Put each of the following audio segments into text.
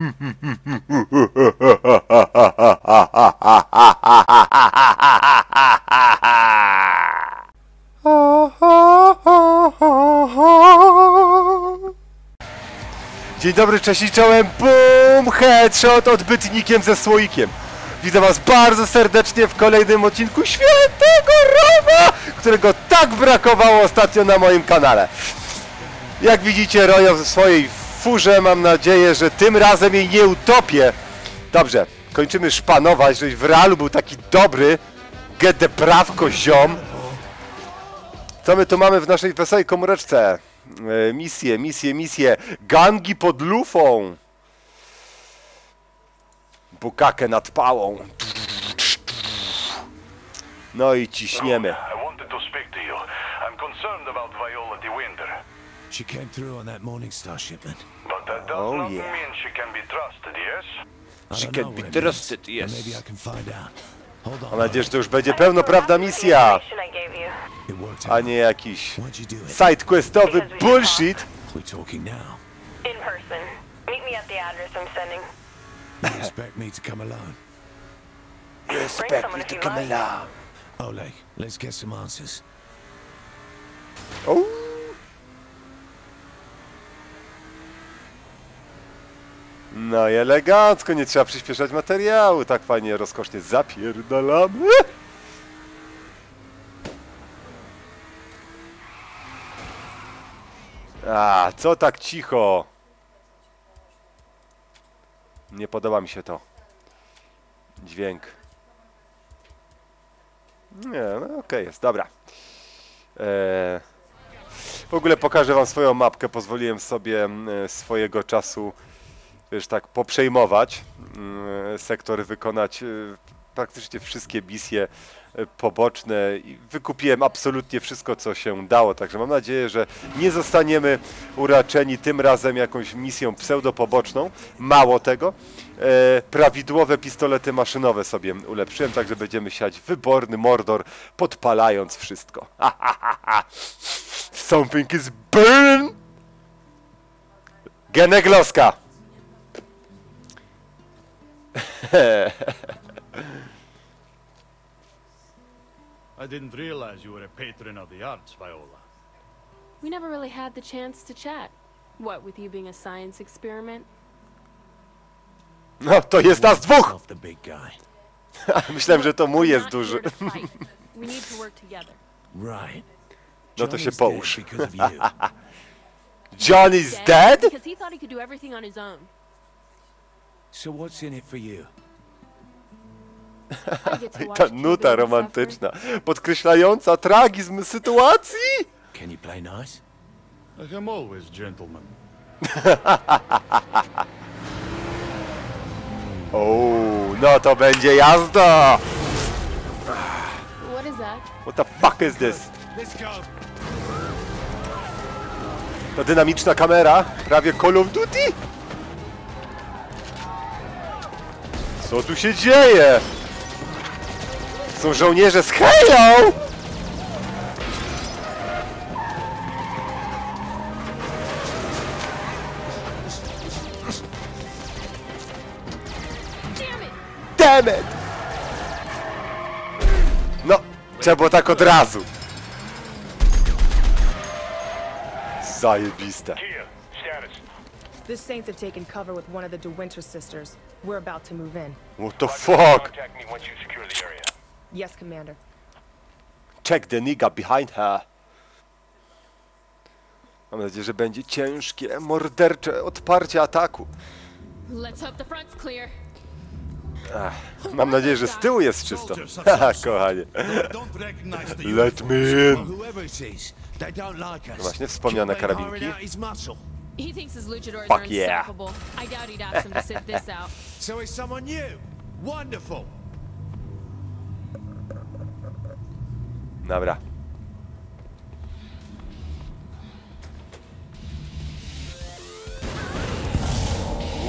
Dzień dobry, cześć i czołem, BOOM! Headshot odbytnikiem ze słoikiem. Witam was bardzo serdecznie w kolejnym odcinku Świętego Roma, którego tak brakowało ostatnio na moim kanale. Jak widzicie, Rojo w swojej furze, mam nadzieję, że tym razem jej nie utopię. Dobrze, kończymy szpanować, żeś w realu był taki dobry. Get prawko, ziom. Co my tu mamy w naszej wesołej komóreczce? E, misje, misje, misje. Gangi pod lufą. Bukakę nad pałą. No i ciśniemy. She came through on that Morning Star shipment. But that does Oh, not yeah. mean she can be trusted, yes? I She can be trusted, yes. Maybe I can find out. Hold on. Mam nadzieję, że to już będzie pełnoprawna misja, a out. nie jakiś sidequestowy bullshit. We're talking now. In person. Meet me at the address I'm sending. You expect me to come alone? You expect me to come along. Oleg, let's get some answers. O! No i elegancko, nie trzeba przyspieszać materiału, tak fajnie, rozkosznie zapierdalamy. A, co tak cicho? Nie podoba mi się to. Dźwięk. Nie, no okej jest, dobra. Eee, w ogóle pokażę wam swoją mapkę. Pozwoliłem sobie e, swojego czasu, wiesz, tak poprzejmować. Mm, Sektor wykonać e, praktycznie wszystkie misje e, poboczne i wykupiłem absolutnie wszystko, co się dało. Także mam nadzieję, że nie zostaniemy uraczeni tym razem jakąś misją pseudopoboczną. Mało tego, e, prawidłowe pistolety maszynowe sobie ulepszyłem, także będziemy siać wyborny mordor, podpalając wszystko. Something is burn! Genegloska! I didn't realize you were a patron of the arts, Viola. We never really had the chance to chat. What with you being a science experiment? No, to jest nas dwóch! Off the big guy. Myślałem, że to mój jest duży. here to fight. We need to work together. Right. No to się połóż. You. Johnny's dead? Because he thought he could do everything on his own. So what's in it for you? I Ta nuta romantyczna, podkreślająca tragizm sytuacji. Can you play nice? I am always gentleman. O, no to będzie jazda! What is that? What the fuck is this? Let's go. Ta dynamiczna kamera, prawie Call of Duty? Co tu się dzieje? Są żołnierze z Halo! Damn it! Damn it! No, trzeba było tak od razu. Zajebiste. The Saints have taken cover with one of the De Winter sisters. We're about to move in. What the fuck? The. Yes, Commander. Check the nigga behind her. Mam nadzieję, że będzie ciężkie, mordercze odparcie ataku. Let's hope the front's clear. Mam nadzieję, że z tyłu jest czysto. Soldiers, Haha, kochanie. Don't recognize the Let me in. whoever it is, they don't like us. właśnie wspomniane karabinki. Out his muscle. He thinks his luchadors Fuck are yeah. unstoppable. I doubt he'd ask them to sit this out. So it's someone new. Wonderful. Dobra.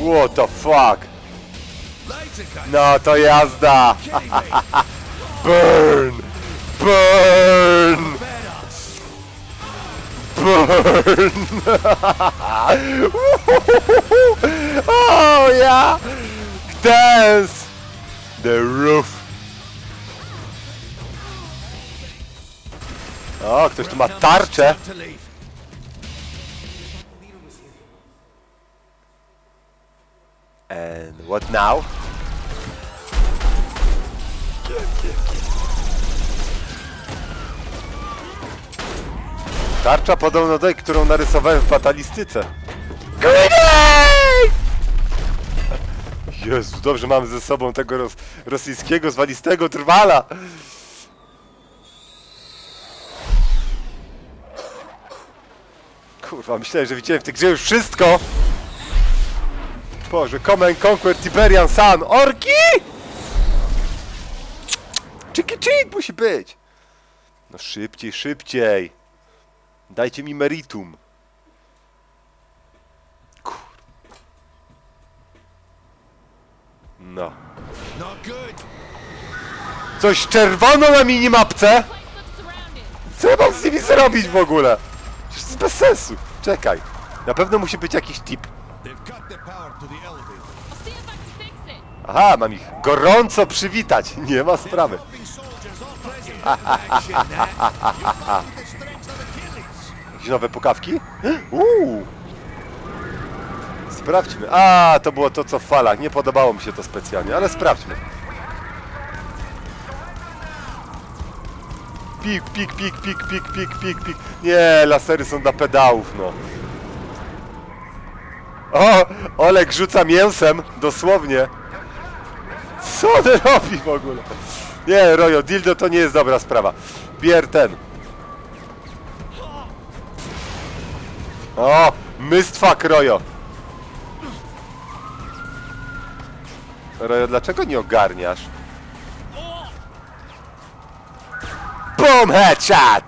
What the fuck? No to jazda! Burn! Burn! Burn! oh yeah! Dance! The roof! O, ktoś tu ma tarczę. And what now? Tarcza podobno tej, którą narysowałem w batalistyce. Grenade! Jezu, dobrze mam ze sobą tego ros rosyjskiego, zwalistego trwala. Kurwa, myślałem, że widziałem w tej grze już wszystko. Boże, Come and Conquer Tiberian Sun! Orki! Chiki chik musi być! No szybciej, szybciej! Dajcie mi meritum. Kur... No. Coś czerwono na minimapce? Co ja mam z nimi zrobić w ogóle? Przecież to jest bez sensu. Czekaj. Na pewno musi być jakiś tip. Aha, mam ich gorąco przywitać. Nie ma sprawy. Helping soldiers all present. Action, that. You Jakieś nowe pukawki? Uuu. Sprawdźmy. A, to było to co w falach. Nie podobało mi się to specjalnie, ale sprawdźmy. Pik, pik, pik, pik, pik, pik, pik, pik. Nie, lasery są dla pedałów, no. O, Olek rzuca mięsem, dosłownie. Co on robi w ogóle? Nie, Rojo, dildo to nie jest dobra sprawa. Bier ten. O, mystwak Rojo. Rojo, dlaczego nie ogarniasz? Boom headshot!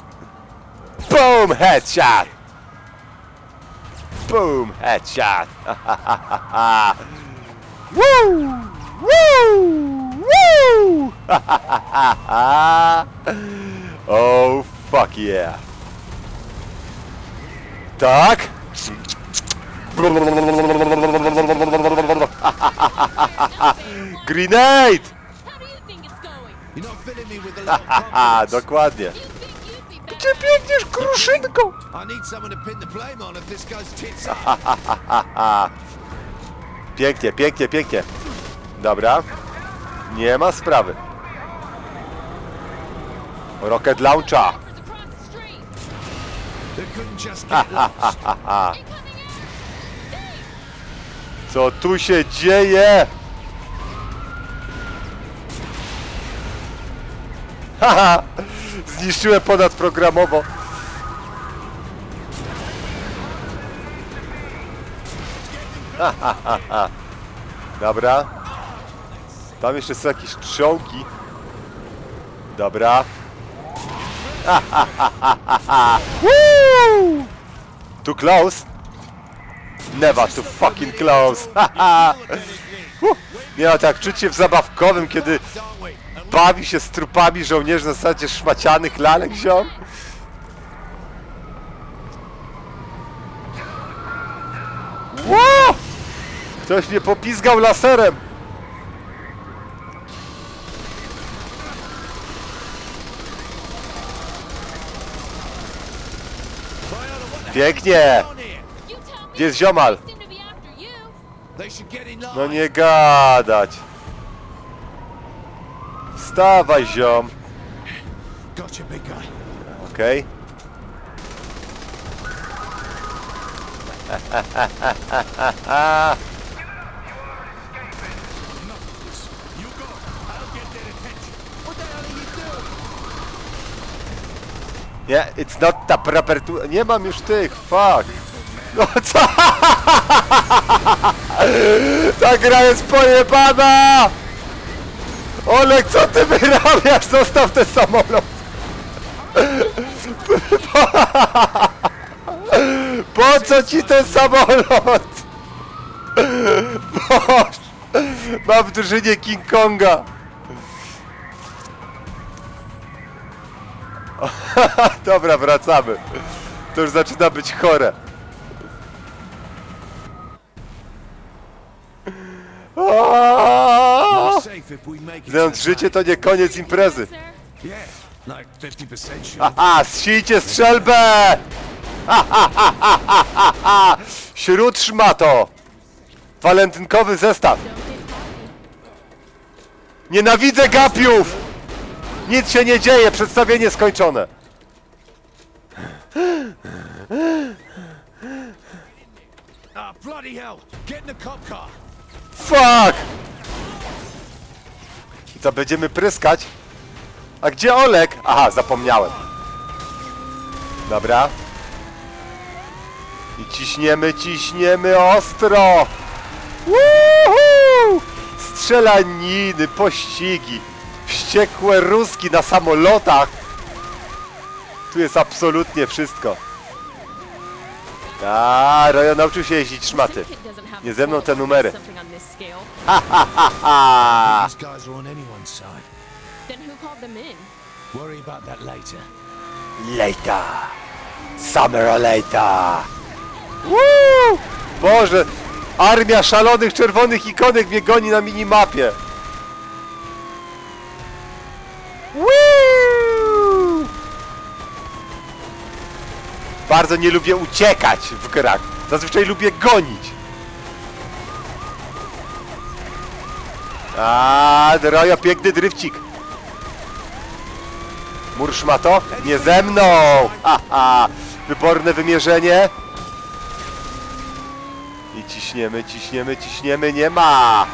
Boom headshot! Boom headshot! Woo! Woo! Woo! oh fuck yeah! Haha, confidence. dokładnie. Gdzie biegniesz, kruszynką? Pięknie, pięknie, pięknie. Dobra. Nie ma sprawy. Rocket launcha. Co tu się dzieje? Haha! Zniszczyłem ponadprogramowo. Dobra. Tam jeszcze są jakieś trzonki. Dobra. Woo! Too close? Never too fucking close. Nie no, tak czuć się w zabawkowym, kiedy bawi się z trupami żołnierzy na zasadzie szmacianych lalek, ziom. Ło! Ktoś mnie popizgał laserem. Pięknie! on here. You tell me. Gdzie jest ziomal? They seem to be after you. They should get in line. No nie gadać. Wstawaj, ziom. Gotcha, big guy. Okej. You Nie, it's not the proper to... Nie mam już tych, fuck. No co? Ta gra jest pojebana! Olek, co ty wyrabiasz? Zostaw ten samolot! Po co ci ten samolot? Boż! Mam w drużynie King Konga! Dobra, wracamy. To już zaczyna być chore. Znając życie to nie koniec imprezy. Sir? Yeah, like 50% sure. Aha, zsijcie strzelbę! Ha, ha, ha, ha, ha, ha, ha. Śród szmato! Walentynkowy zestaw! Nienawidzę gapiów! Nic się nie dzieje, przedstawienie skończone. Ah. Fuck! I co, będziemy pryskać? A gdzie Olek? Aha, zapomniałem. Dobra. I ciśniemy, ciśniemy ostro! Woohoo! Strzelaniny, pościgi, wściekłe ruski na samolotach. Tu jest absolutnie wszystko. A, Rojo nauczył się jeździć szmaty. Nie ze mną te numery. something on this scale. A, These guys are on anyone's side. Then who called them in? Worry about that later. later. Summer later. Woo! Boże, armia szalonych czerwonych ikonek mnie goni na minimapie. Woo! Bardzo nie lubię uciekać w grach. Zazwyczaj lubię gonić. A, Rojo, piękny drifcik. Mursz ma to? Nie ze mną! Haha! Wyborne wymierzenie. I ciśniemy, ciśniemy, ciśniemy, nie ma!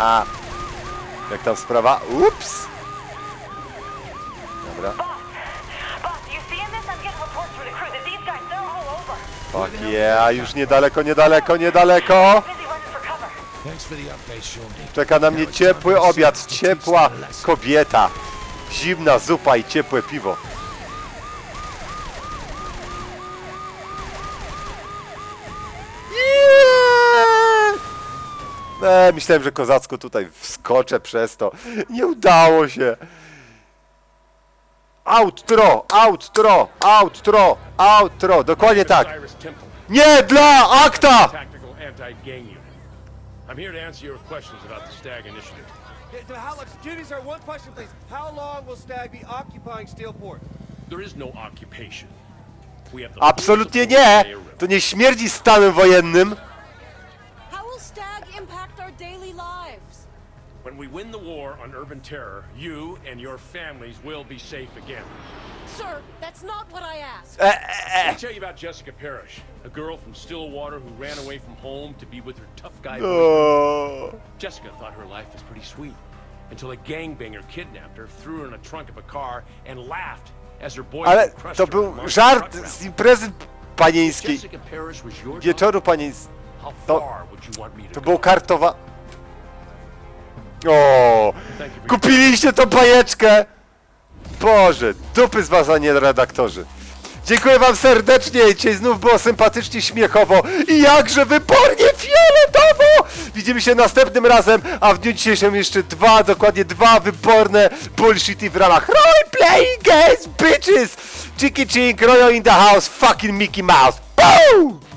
Jak tam sprawa? Ups! Dobra. Fuck yeah, już niedaleko, niedaleko, niedaleko! Czeka na mnie ciepły obiad, ciepła kobieta. Zimna zupa i ciepłe piwo. Yeah! E, myślałem, że kozacko tutaj wskoczę przez to. Nie udało się. Outro, outro, outro, outro. Dokładnie tak. Nie dla akta! I'm here to answer your questions about the Stag Initiative. How, me, sir, one question, please. How long will Stag be occupying Steelport? There is no occupation. We have the Absolutnie nie! To nie śmierdzi stanem wojennym. How will Stag impact our daily lives? When we win the war on urban terror, you and your families will be safe again. Sir, that's not what I asked. Uh, uh, Let me uh. tell you about Jessica Parrish, a girl from Stillwater who ran away from home to be with her tough guy boyfriend. Jessica thought her life was pretty sweet until a gangbanger kidnapped her, threw her in a trunk of a car, and laughed as her boyfriend Ale crushed to her był żart z imprezy panieńskiej. Jessica Parrish was your daughter? Wieczoru panieńskiego. How to- far would you want me to To go? było kartowa... O, kupiliście tą bajeczkę! Boże, dupy z was, a nie redaktorzy. Dziękuję wam serdecznie, dzisiaj znów było sympatycznie, śmiechowo i jakże wybornie fioletowo! Widzimy się następnym razem, a w dniu dzisiejszym jeszcze dwa, dokładnie dwa wyborne bullshity w ramach roleplaying games, bitches! Chiki chink, Royo in the house, fucking Mickey Mouse, boom!